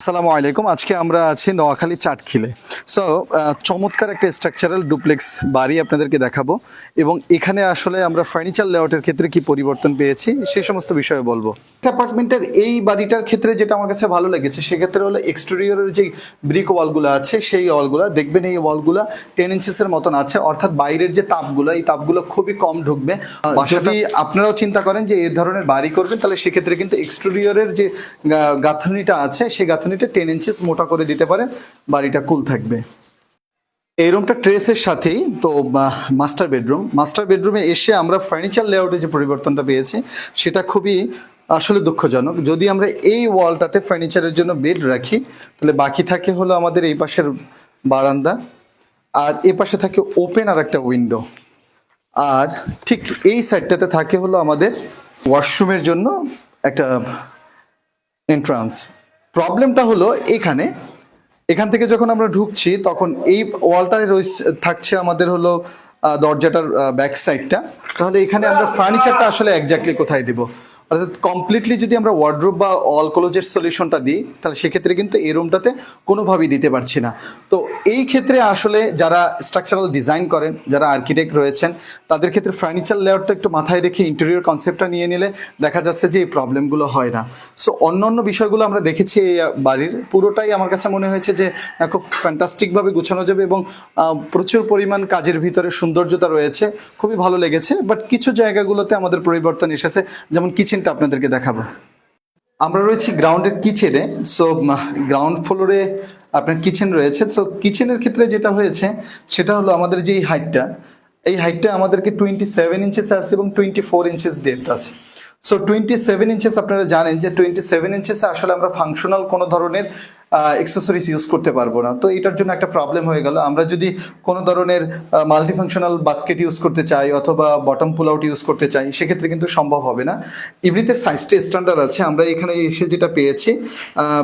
আসসালামু আলাইকুম। আজকে আমরা আছি নোয়াখালী চাটখিলে। সো চমৎকার একটা স্ট্রাকচারাল ডুপ্লেক্স বাড়ি আপনাদেরকে দেখাবো এবং এখানে আসলে আমরা ফার্নিচার লেআউটের ক্ষেত্রে কি পরিবর্তন পেয়েছি সেই সমস্ত বিষয়ে বলব। অ্যাপার্টমেন্টের এই বাড়িটার ক্ষেত্রে যেটা আমার কাছে ভালো লেগেছে সেক্ষেত্রে হলো এক্সটেরিয়রের যে ব্রিক ওয়ালগুলো আছে সেই ওয়ালগুলো দেখবেন এই ওয়ালগুলো টেন ইঞ্চেসের মতন আছে অর্থাৎ বাইরের যে তাপগুলো এই তাপগুলো খুবই কম ঢুকবে। যদি আপনারাও চিন্তা করেন যে এই ধরনের বাড়ি করবেন তাহলে সেক্ষেত্রে কিন্তু এক্সটেরিয়রের যে গাঁথনিটা আছে সেই গাঁথনিটা টেন ইঞ্চেস মোটা করে দিতে পারেন, বাড়িটা কুল থাকবে। এই রুমটা ট্রেসের সাথেই, তো মাস্টার বেডরুম মাস্টার বেডরুমে এসে আমরা ফার্নিচার লেআউটে যে পরিবর্তনটা পেয়েছি, সেটা খুবই আসলে দুঃখজনক। যদি আমরা এই ওয়ালটাতে ফার্নিচারের জন্য বেড রাখি, তাহলে বাকি থাকে হলো আমাদের এই পাশের বারান্দা, আর এই পাশে থাকে ওপেন আর একটা উইন্ডো আর ঠিক এই সাইডটাতে থাকে হলো আমাদের ওয়াশরুমের জন্য একটা এন্ট্রান্স প্রবলেমটা হলো এখানে, এখান থেকে যখন আমরা ঢুকছি, তখন এই ওয়ালটায় থাকছে আমাদের হলো দরজাটার ব্যাক সাইডটা তাহলে এখানে আমরা ফার্নিচারটা আসলে একজাক্টলি কোথায় দিব? অর্থাৎ কমপ্লিটলি যদি আমরা ওয়ার্ড্রোপ বা অল ক্লোজের সলিউশনটা দিই, তাহলে সেক্ষেত্রে কিন্তু এই রুমটাতে কোনোভাবেই দিতে পারছি না। তো এই ক্ষেত্রে আসলে যারা স্ট্রাকচারাল ডিজাইন করেন, যারা আর্কিটেক্ট রয়েছেন, তাদের ক্ষেত্রে ফার্নিচার লেআউটটা একটু মাথায় রেখে ইন্টেরিয়র কনসেপ্টটা নিয়ে নিলে দেখা যাচ্ছে যে এই প্রবলেমগুলো হয় না। সো অন্য অন্য বিষয়গুলো আমরা দেখেছি এই বাড়ির। পুরোটাই আমার কাছে মনে হয়েছে যে খুব ফ্যান্টাস্টিকভাবে গুছানো যাবে এবং প্রচুর পরিমাণ কাজের ভিতরে সৌন্দর্যতা রয়েছে। খুবই ভালো লেগেছে বাট কিছু জায়গাগুলোতে আমাদের পরিবর্তন এসেছে। যেমন কিচেনটা আপনাদেরকে দেখাবো। আমরা রয়েছি গ্রাউন্ডের কিচেনে সো গ্রাউন্ড ফ্লোরে আপনার কিচেন রয়েছে। সো কিচেনের ক্ষেত্রে যেটা হয়েছে, সেটা হলো আমাদের যে হাইটটা এই হাইটটা আমাদেরকে টোয়েন্টি সেভেন ইঞ্চেস আছে এবং টোয়েন্টি ফোর ইঞ্চেস ডেপথ আছে। সো টোয়েন্টি সেভেন ইঞ্চেস আপনারা জানেন যে টোয়েন্টি সেভেন ইঞ্চেসে আসলে আমরা ফাংশনাল কোনো ধরনের এক্সেসরিজ ইউজ করতে পারব না। তো এটার জন্য একটা প্রবলেম হয়ে গেল। আমরা যদি কোনো ধরনের মাল্টি ফাংশনাল বাস্কেট ইউজ করতে চাই অথবা বটম পুল আউট ইউজ করতে চাই, সেক্ষেত্রে কিন্তু সম্ভব হবে না। এমনিতে সাইজটা স্ট্যান্ডার্ড আছে। আমরা এখানে এসে যেটা পেয়েছি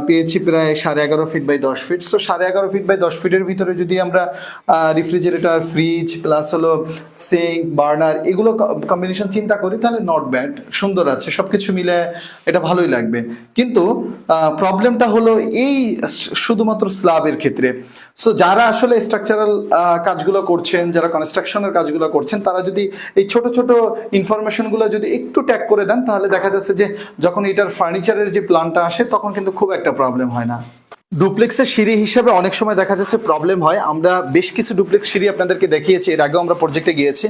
পেয়েছি প্রায় সাড়ে এগারো ফিট বাই দশ ফিট সো সাড়ে এগারো ফিট বাই দশ ফিটের ভিতরে যদি আমরা রেফ্রিজারেটর ফ্রিজ প্লাস হলো সিঙ্ক বার্নার এগুলো কম্বিনেশন চিন্তা করি, তাহলে নট ব্যাড সুন্দর আছে। সব কিছু মিলে এটা ভালোই লাগবে। কিন্তু প্রবলেমটা হলো এই শুধুমাত্র স্ল্যাবের ক্ষেত্রে। সো যারা আসলে স্ট্রাকচারাল কাজগুলো করছেন, যারা কনস্ট্রাকশনের কাজগুলো করছেন, তারা যদি এই ছোট ছোট ইনফরমেশনগুলো যদি একটু ট্যাগ করে দেন, তাহলে দেখা যাচ্ছে যে যখন এটার ফার্নিচারের যে প্ল্যানটা আসে, তখন কিন্তু খুব একটা প্রবলেম হয় না। ডুপ্লেক্সের সিঁড়ি হিসাবে অনেক সময় দেখা যাচ্ছে প্রবলেম হয়। আমরা বেশ কিছু ডুপ্লেক্স সিঁড়ি আপনাদেরকে দেখিয়েছি, এর আগেও আমরা প্রজেক্টে গিয়েছি।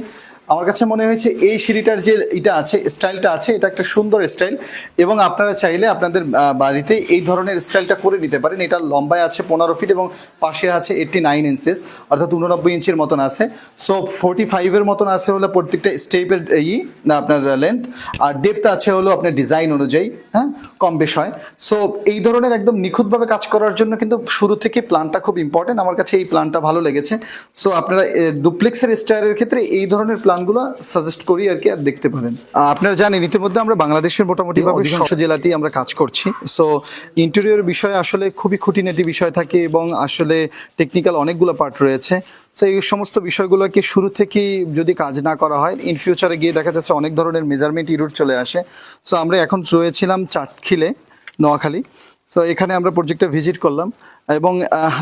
আমার কাছে মনে হয়েছে এই সিঁড়িটার যে এটা আছে, স্টাইলটা আছে, এটা একটা সুন্দর স্টাইল এবং আপনারা চাইলে আপনাদের বাড়িতে এই ধরনের স্টাইলটা করে নিতে পারেন। এটা লম্বায় আছে পনেরো ফিট এবং পাশে আছে এইটটি নাইন ইঞ্চেস অর্থাৎ উননব্বই ইঞ্চির মতন আছে। সো ফোর্টি ফাইভের মতন আছে হলো প্রত্যেকটা স্টেপের ই আপনার লেন্থ আর ডেপথ আছে হলো আপনার ডিজাইন অনুযায়ী হ্যাঁ কম বেশ হয়। সো এই ধরনের একদম নিখুঁতভাবে কাজ করার জন্য কিন্তু শুরু থেকে প্ল্যানটা খুব ইম্পর্টেন্ট আমার কাছে এই প্ল্যানটা ভালো লেগেছে। সো আপনারা ডুপ্লেক্সের স্টাইলের ক্ষেত্রে এই ধরনের প্ল্যানগুলো সাজেস্ট করি আর কি আর দেখতে পারেন। আপনারা জানেন ইতিমধ্যে আমরা বাংলাদেশের মোটামুটি অধিকাংশ জেলাতেই আমরা কাজ করছি। সো ইন্টেরিয়র বিষয়ে আসলে খুবই খুঁটিনাটি বিষয় থাকে এবং আসলে টেকনিক্যাল অনেকগুলো পার্ট রয়েছে। সো এই সমস্ত বিষয়গুলোকে শুরু থেকেই যদি কাজ না করা হয় ইন ফিউচারে গিয়ে দেখা যাচ্ছে অনেক ধরনের মেজারমেন্ট ইরুট চলে আসে। সো আমরা এখন রয়েছিলাম চাটখিলে। নোয়াখালী। সো এখানে আমরা প্রজেক্টটা ভিজিট করলাম এবং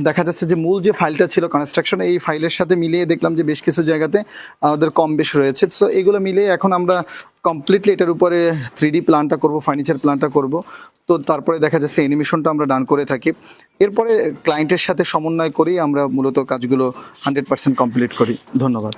দেখা যাচ্ছে যে মূল যে ফাইলটা ছিল কনস্ট্রাকশন এই ফাইলের সাথে মিলিয়ে দেখলাম যে বেশ কিছু জায়গাতে আমাদের কম বেশ রয়েছে। সো এগুলো মিলিয়ে এখন আমরা কমপ্লিটলি এটার উপরে থ্রি ডি প্ল্যানটা করব ফার্নিচার প্ল্যানটা করব। তো তারপরে দেখা যাচ্ছে অ্যানিমেশনটা আমরা ডান করে থাকি। এরপরে ক্লায়েন্টের সাথে সমন্বয় করেই আমরা মূলত কাজগুলো হান্ড্রেড পার্সেন্ট কমপ্লিট করি। ধন্যবাদ।